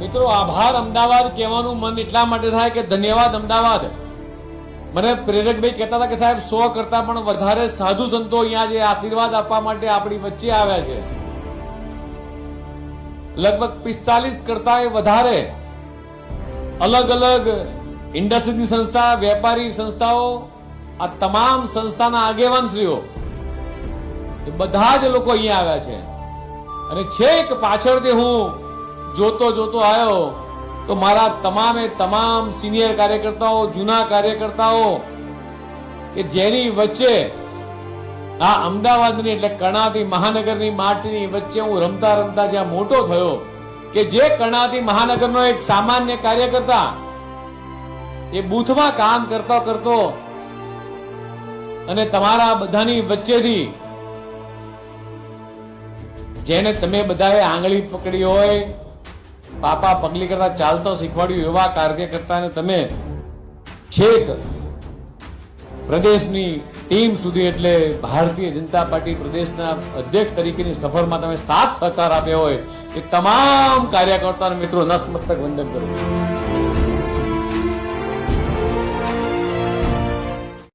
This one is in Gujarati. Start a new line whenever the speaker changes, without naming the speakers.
મિત્રો, આભાર અમદાવાદ કહેવાનું મન એટલા માટે થાય કે ધન્યવાદ અમદાવાદ. મને પ્રેરકભાઈ કહેતા હતા કે સાહેબ, સો કરતા પણ વધારે સાધુ સંતો અહીંયા જે આશીર્વાદ આપવા માટે આપણી વચ્ચે આવ્યા છે. લગભગ પિસ્તાલીસ કરતા વધારે અલગ અલગ ઇન્ડસ્ટ્રીની સંસ્થા, વેપારી સંસ્થાઓ, આ તમામ સંસ્થાના આગેવાનશ્રીઓ, એ બધા જ લોકો અહીંયા આવ્યા છે. અને છેક પાછળથી હું જોતો જોતો આવ્યો તો મારા તમામે તમામ સિનિયર કાર્યકર્તાઓ, જૂના કાર્યકર્તાઓ, કે જેની વચ્ચે આ અમદાવાદની એટલે કર્ણાવતી મહાનગરની માટીની વચ્ચે હું રમતા રમતા જ્યાં મોટો થયો, કે જે કર્ણાતી મહાનગરનો એક સામાન્ય કાર્યકર્તા, એ બૂથમાં કામ કરતો કરતો અને તમારા બધાની વચ્ચેથી જેને તમે બધાએ આંગળી પકડી હોય પાપા પગલી કરતા ચાલતો શીખવાડ્યું એવા કાર્યકર્તાને તમે છેક પ્રદેશની ટીમ સુધી એટલે ભારતીય જનતા પાર્ટી પ્રદેશના અધ્યક્ષ તરીકેની સફરમાં તમે સાથ સહકાર આપ્યો હોય એ તમામ કાર્યકર્તાઓને મિત્રો નતમસ્તક વંદન કરું છું.